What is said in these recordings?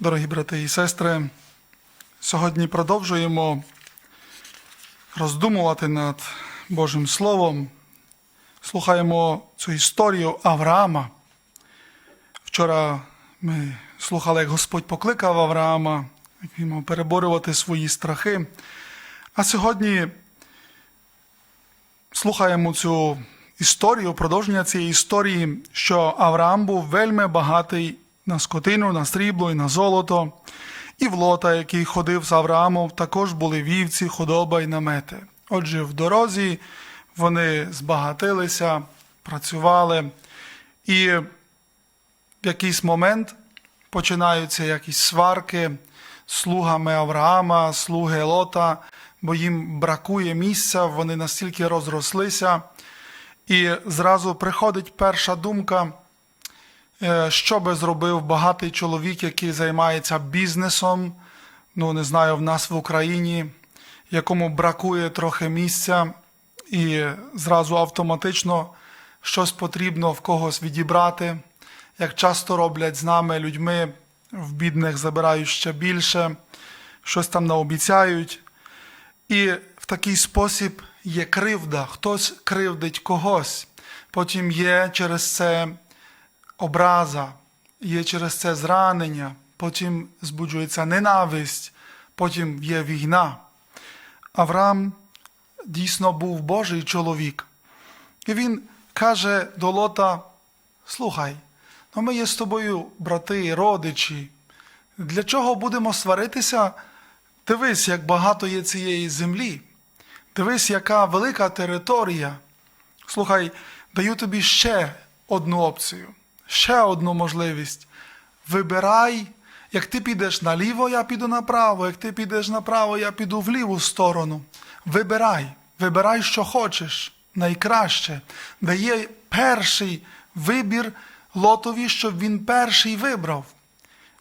Дорогі брати і сестри, сьогодні продовжуємо роздумувати над Божим Словом. Слухаємо цю історію Авраама. Вчора ми слухали, як Господь покликав Авраама, як він мав переборювати свої страхи. А сьогодні слухаємо цю історію, продовження цієї історії, що Авраам був вельми багатий на скотину, на срібло і на золото. І в Лота, який ходив з Авраамом, також були вівці, худоба і намети. Отже, в дорозі вони збагатилися, працювали, і в якийсь момент починаються якісь сварки слугами Авраама, слуги Лота, бо їм бракує місця, вони настільки розрослися. І зразу приходить перша думка, що би зробив багатий чоловік, який займається бізнесом, ну не знаю, в нас в Україні, якому бракує трохи місця, і зразу автоматично щось потрібно в когось відібрати. Як часто роблять з нами людьми, в бідних забирають ще більше, щось там наобіцяють. І в такий спосіб є кривда, хтось кривдить когось. Потім є через це образа, є через це зранення, потім збуджується ненависть, потім є війна. Авраам дійсно був Божий чоловік. І він каже до Лота: Слухай, ну ми є з тобою брати, родичі. Для чого будемо сваритися? Дивись, як багато є цієї землі. Дивись, яка велика територія. Слухай, даю тобі ще одну опцію, ще одну можливість. Вибирай, як ти підеш наліво, я піду направо, як ти підеш направо, я піду в ліву сторону. Вибирай, вибирай, що хочеш, найкраще. Дає перший вибір лотові, щоб він перший вибрав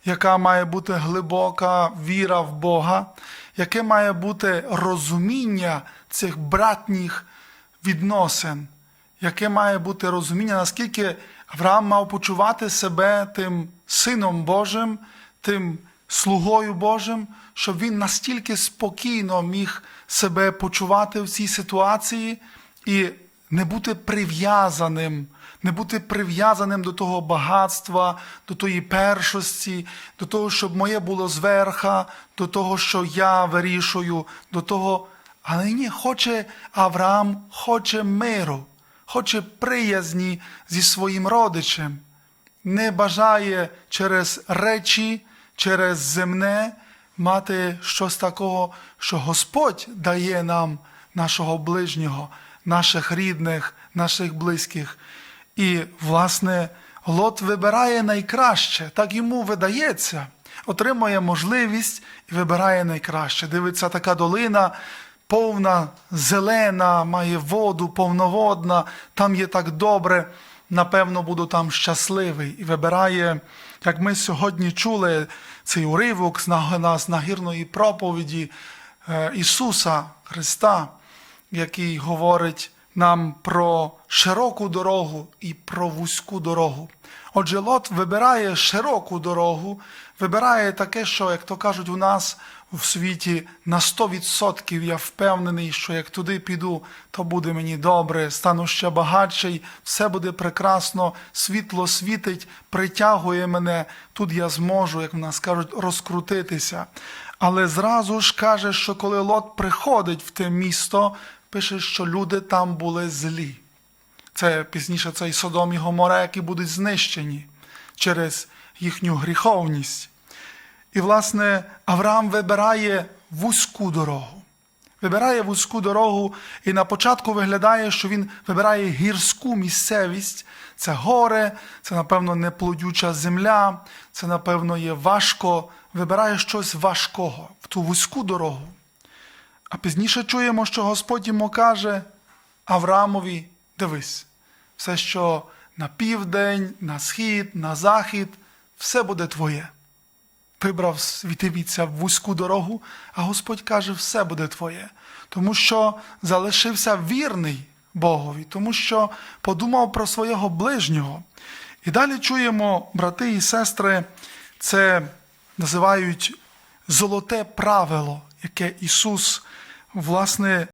яка має бути глибока віра в Бога, яке має бути розуміння цих братніх відносин, яке має бути розуміння, наскільки Авраам мав почувати себе тим сином Божим, тим слугою Божим, щоб він настільки спокійно міг себе почувати в цій ситуації і не бути прив'язаним, не бути прив'язаним до того багатства, до тої першості, до того, щоб моє було зверха, до того, що я вирішую, до того. Але ні, хоче Авраам, хоче миру, хоче приязні зі своїм родичем, не бажає через речі, через земне мати щось такого, що Господь дає нам нашого ближнього наших рідних, наших близьких. І, власне, Лот вибирає найкраще, так йому видається, отримує можливість і вибирає найкраще. Дивиться, така долина повна, зелена, має воду, повноводна, там є так добре. Напевно, буду там щасливий і вибирає, як ми сьогодні чули цей уривок з нагірної проповіді е, Ісуса Христа який говорить нам про широку дорогу і про вузьку дорогу. Отже, Лот вибирає широку дорогу, вибирає таке, що, як то кажуть, у нас в світі на 100% я впевнений, що як туди піду, то буде мені добре, стану ще багатший, все буде прекрасно, світло світить, притягує мене. Тут я зможу, як в нас кажуть, розкрутитися. Але зразу ж каже, що коли Лот приходить в те місто, пише, що люди там були злі. Це пізніше цей Содом і Гомора, які будуть знищені через їхню гріховність. І, власне, Авраам вибирає вузьку дорогу. Вибирає вузьку дорогу, і на початку виглядає, що він вибирає гірську місцевість. Це горе, це, напевно, неплодюча земля, це, напевно, є важко. Вибирає щось важкого в ту вузьку дорогу. А пізніше чуємо, що Господь йому каже Авраамові: дивись, все, що на південь, на схід, на захід, все буде твоє. Вибрав світивіться в вузьку дорогу, а Господь каже, все буде твоє. Тому що залишився вірний Богові, тому що подумав про свого ближнього. І далі чуємо, брати і сестри, це називають золоте правило, яке Ісус власне